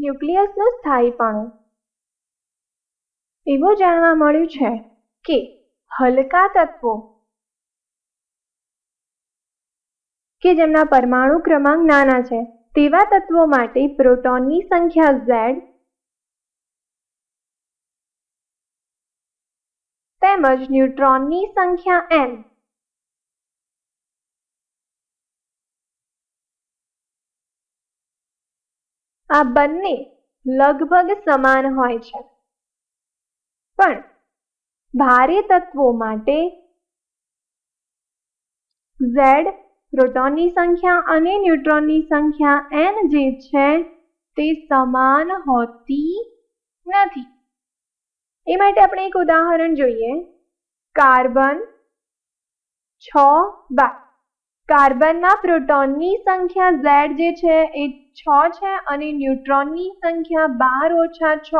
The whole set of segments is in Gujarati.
ન્યુક્લિયસનું સ્થાયીપણું. એવું જાણવા મળ્યું છે કે હલકા તત્વો કે જેમના પરમાણુ ક્રમાંક નાના છે, તેવા તત્વો માટે પ્રોટોનની સંખ્યા ઝેડ તેમજ ન્યુટ્રોનની સંખ્યા એન આ બંને લગભગ સમાન હોય છે. પણ ભારે તત્વો માટે ઝેડ પ્રોટોનની સંખ્યા અને ન્યુટ્રોનની સંખ્યા એન જે છે તે સમાન હોતી નથી. એ માટે આપણે એક ઉદાહરણ જોઈએ. કાર્બન છ બાર કાર્બનમાં પ્રોટોનની સંખ્યા ઝેડ જે છે એ છ છે અને ન્યુટ્રોનની સંખ્યા બાર ઓછા છ.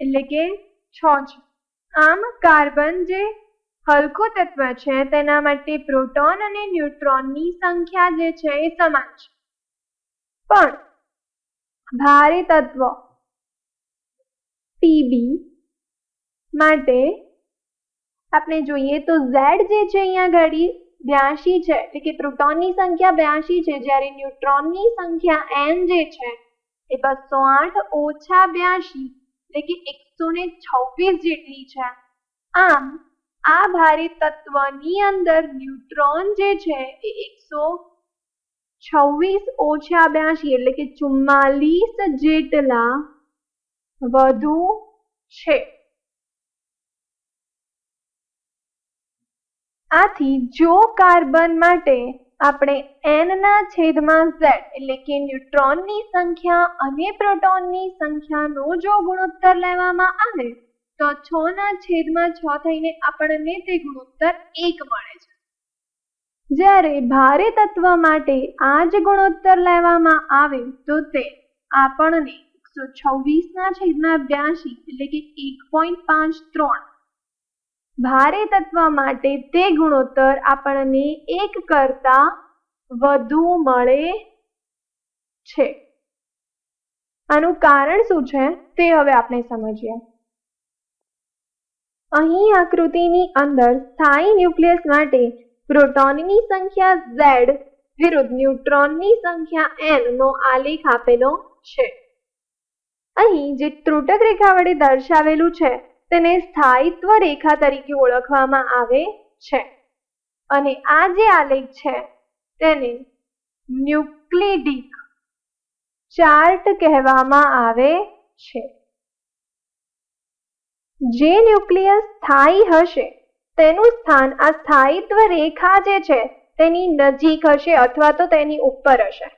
એટલે કે છ છે. આમ કાર્બન જે હલકું તત્વ છે તેના માટે પ્રોટોન અને ન્યુટ્રોનની સંખ્યા જે છે એ સમાન છે. પણ ભારે તત્વ પીબી માટે આપણે જોઈએ તો ઝેડ જે છે અહીંયા ઘડી બ્યાસી છે. એટલે કે પ્રોટોનની સંખ્યા બ્યાસી છે. જ્યારે ન્યુટ્રોનની સંખ્યા એન જે છે, એ બસો આઠ ઓછા બ્યાસી એટલે કે એકસો ને છવ્વીસ જેટલી છે. આમ, આ ભારે તત્વની અંદર ન્યુટ્રોન જે છે, એ એકસો છવ્વીસ ઓછા બ્યાસી એટલે કે ચુમ્માલીસ જેટલા વધુ છે. આથી જો કાર્બન માટે આપણે n ના છેદમાં z એટલે કે ન્યુટ્રોનની સંખ્યા અને પ્રોટોનની સંખ્યાનો જો ગુણોત્તર લેવામાં આવે, તો છ ના છેદમાં છ થઈને આપણને તે ગુણોત્તર એક મળે છે. જ્યારે ભારે તત્વ માટે આ જ ગુણોત્તર લેવામાં આવે, તો તે આપણને એકસો છવ્વીસ ના છેદમાં બ્યાસી એટલે કે એક પોઈન્ટ પાંચ ત્રણ ભારે તત્વ માટે તે ગુણોત્તર આપણને એક કરતા વધુ મળે છે. આનું કારણ શું છે? તે હવે આપણે સમજીએ. અહીં આકૃતિની અંદર સ્થાયી ન્યુક્લિયસ માટે પ્રોટોનની સંખ્યા ઝેડ વિરુદ્ધ ન્યુટ્રોનની સંખ્યા એન નો આલેખ આપેલો છે. અહીં જે ત્રુટક રેખા વડે દર્શાવેલું છે તેને સ્થાયિત્વ રેખા તરીકે ઓળખવામાં આવે છે. અને આ જે આલેખ છે તેને ન્યુક્લિડિક ચાર્ટ કહેવામાં આવે છે. જે ન્યુક્લિયસ સ્થાયી હશે, તેનું સ્થાન આ સ્થાયિત્વ રેખા જે છે તેની નજીક હશે અથવા તો તેની ઉપર હશે.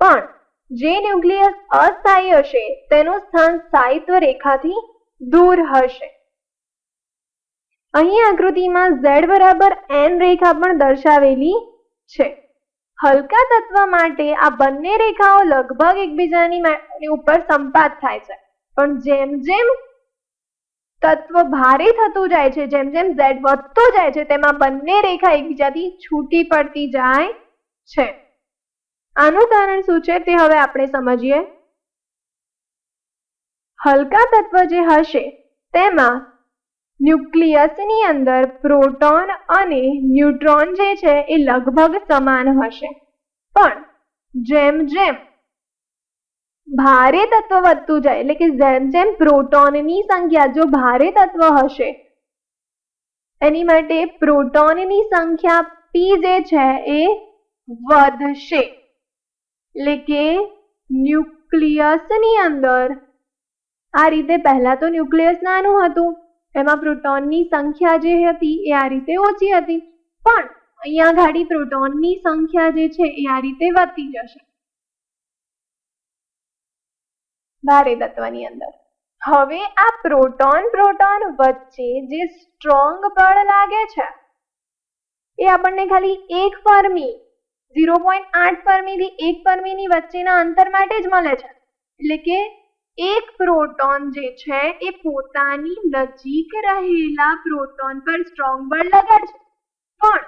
પણ જે ન્યુક્લિયસ અસ્થાયી હશે, તેનું સ્થાન સ્થાયિત્વ રેખાથી દૂર હશે. અહીં આકૃતિમાં ઝેડ બરાબર એન રેખા પણ દર્શાવેલી છે. હલકા તત્વ માટે આ બંને રેખાઓ લગભગ એકબીજાની ઉપર સંપાત થાય છે. પણ જેમ જેમ તત્વ ભારે થતું જાય છે, જેમ જેમ ઝેડ વધતો જાય છે, તેમાં બંને રેખા એકબીજાથી છૂટી પડતી જાય છે. આનું કારણ શું છે તે હવે આપણે સમજીએ. હલકા તત્વ જે હશે, તેમાં ન્યુક્લિયસની અંદર પ્રોટોન અને ન્યુટ્રોન જે છે, એ લગભગ સમાન હશે. પણ જેમ જેમ ભારે તત્વ વધતું જાય, એટલે કે જેમ જેમ પ્રોટોનની સંખ્યા, જો ભારે તત્વ હશે, એની માટે પ્રોટોનની સંખ્યા પી જે છે, એ વધશે. એટલે કે ન્યુક્લિયસની અંદર આ રીતે પહેલા તો ન્યુક્લિયસ નાનું હતું. એમાં પ્રોટોનની સંખ્યા જે હતી એ આ રીતે ઓછી હતી. પણ અહીંયા ગાડી પ્રોટોનની સંખ્યા જે છે એ આ રીતે વધતી જશે. ભારે તત્વની અંદર. હવે આ પ્રોટોન પ્રોટોન વચ્ચે જે સ્ટ્રોંગ બળ લાગે છે, એ આપણને ખાલી એક ફર્મી, ઝીરો પોઈન્ટ આઠ ફર્મીથી એક ફર્મીની વચ્ચેના અંતર માટે જ મળે છે. એટલે કે એક પ્રોટોન જે છે એ પોતાની નજીક રહેલા પ્રોટોન પર સ્ટ્રોંગ બળ લગાડશે પણ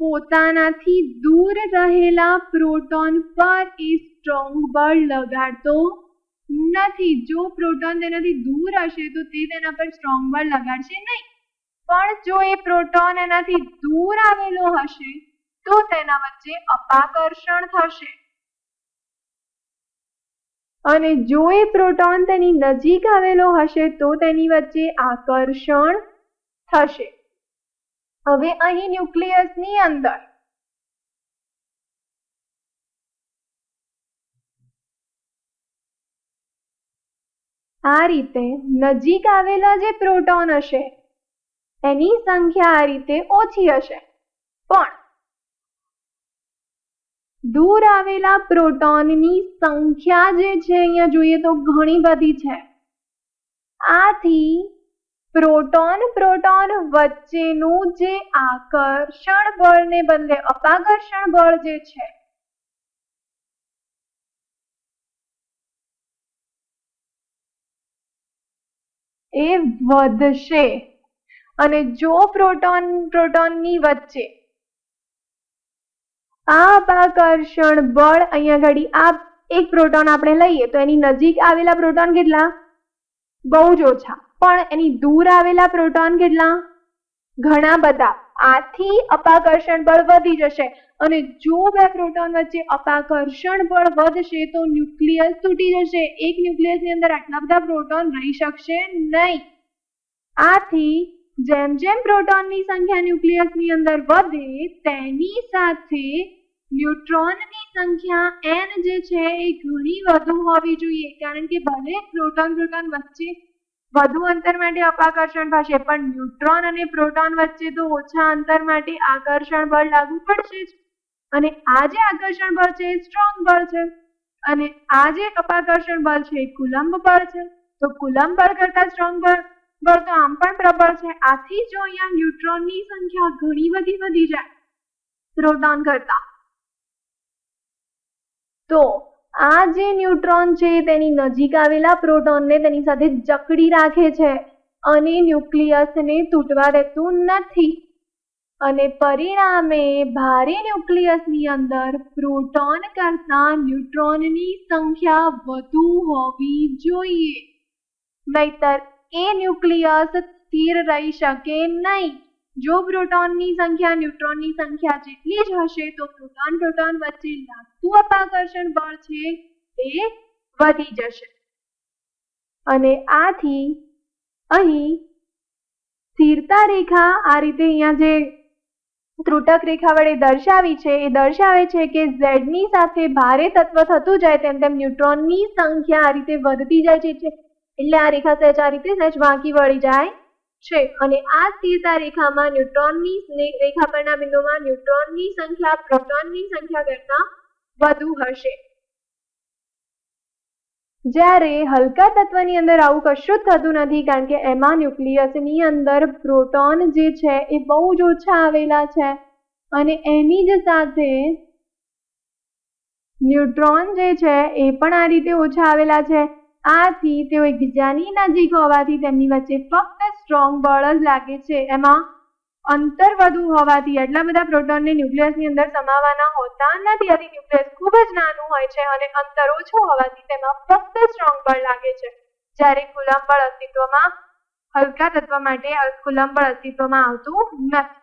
પોતાનાથી દૂર રહેલા પ્રોટોન પર એ સ્ટ્રોંગ બળ લગાડતો નથી. જો પ્રોટોન તેનાથી દૂર હશે તો તે તેના પર સ્ટ્રોંગ બળ લગાડશે નહીં. પણ જો એ પ્રોટોન એનાથી દૂર આવેલો હશે તો તેના વચ્ચે અપાકર્ષણ થશે. અને જો એ પ્રોટોન તેની નજીક આવેલો હશે, તો તેની વચ્ચે આકર્ષણ થશે. હવે અહીં ન્યુક્લિયસની અંદર. આ રીતે નજીક આવેલા જે પ્રોટોન હશે, એની સંખ્યા આ રીતે ઓછી હશે. પણ દૂર આવેલા પ્રોટોનની સંખ્યા જે છે, અહીંયા જોઈએ તો ઘણી બધી છે. આથી પ્રોટોન પ્રોટોન વચ્ચેનું જે આકર્ષણ બળને બદલે અપાકર્ષણ બળ જે છે, એ વધશે. અને જો પ્રોટોન, પ્રોટોનની વચ્ચે આ અપાકર્ષણ બળ અહીંયા ઘડી આ એક પ્રોટોન આપણે લઈએ તો એની નજીક આવેલા પ્રોટોન કેટલા? બહુ જ ઓછા. પણ એની દૂર આવેલા પ્રોટોન કેટલા? ઘણા બધા. આથી અપાકર્ષણ બળ વધી જશે. અને જો બે પ્રોટોન વચ્ચે અપાકર્ષણ બળ વધશે તો ન્યુક્લિયસ તૂટી જશે. એક ન્યુક્લિયસની અંદર આટલા બધા પ્રોટોન રહી શકશે નહીં. આથી જેમ જેમ પ્રોટોનની સંખ્યા ન્યુક્લિયસની અંદર વધે, તેની સાથે ન્યુટ્રોનની સંખ્યા n જે છે એ ઘણી વધુ હોવી જોઈએ, કારણ કે ભલે પ્રોટોન પ્રોટોન વચ્ચે વધુ અંતર માટે અપાકર્ષણ થશે, પણ ન્યુટ્રોન અને પ્રોટોન વચ્ચે તો ઓછા અંતર માટે આકર્ષણ બળ લાગુ પડશે જ. અને આ જે આકર્ષણ બળ છે એ સ્ટ્રોંગ બળ છે. અને આ જે અપાકર્ષણ બળ છે એ કુલંબ બળ છે. તો કુલંબ બળ કરતા સ્ટ્રોંગ બળ બળ તો આમ પણ પ્રબળ છે. આથી જો અહીંયા ન્યુટ્રોનની સંખ્યા ઘણી બધી વધી જાય પ્રોટોન કરતા. તો આ જે ન્યુટ્રોન છે તેની નજીક આવેલા પ્રોટોનને તેની સાથે જકડી રાખે છે અને ન્યુક્લિયસને તૂટવા દેતું નથી. અને પરિણામે ભારે ન્યુક્લિયસની અંદર પ્રોટોન કરતા ન્યુટ્રોનની સંખ્યા વધુ હોવી જોઈએ. નહીતર એ ન્યુક્લિયસ સ્થિર રહી શકે નહીં. જો પ્રોટોનની સંખ્યા ન્યુટ્રોનની સંખ્યા જેટલી જ હશે તો પ્રોટોન પ્રોટોન વચ્ચે લાગતું અપાકર્ષણ બળ છે એ વધી જશે. અને આથી અહીં સ્થિરતા રેખા આ રીતે અહીંયા જે ત્રુટક રેખા વડે દર્શાવી છે, એ દર્શાવે છે કે ઝેડની સાથે ભારે તત્વ થતું જાય તેમ તેમ ન્યુટ્રોનની સંખ્યા આ રીતે વધતી જાય છે, એટલે આ રેખા સહેજ આ રીતે સહેજ વાંકી વળી જાય છે. અને આ સ્થિરતા રેખામાં ન્યુટ્રોનની રેખા પરના બિંદુમાં ન્યુટ્રોનની સંખ્યા, પ્રોટોનની સંખ્યા કરતા વધુ હશે. જ્યારે હલકા તત્વની અંદર આવું કશું જ થતું નથી, કારણ કે એમાં ન્યુક્લિયસની અંદર પ્રોટોન જે છે એ બહુ જ ઓછા આવેલા છે. અને એની જ સાથે ન્યુટ્રોન જે છે એ પણ આ રીતે ઓછા આવેલા છે. આથી તેઓ એકબીજાની નજીક હોવાથી તેમની વચ્ચે ફક્ત સ્ટ્રોંગ બળ જ લાગે છે. એમાં અંતર વધુ હોવાથી એટલા બધા પ્રોટોનને ન્યુક્લિયસની અંદર સમાવાના હોતા નથી. આથી ન્યુક્લિયસ ખૂબ જ નાનું હોય છે અને અંતર ઓછું હોવાથી તેમાં ફક્ત સ્ટ્રોંગ બળ લાગે છે. જ્યારે કુલમ બળ અસ્તિત્વમાં હલકા તત્વ માટે કુલમ બળ અસ્તિત્વમાં આવતું નથી.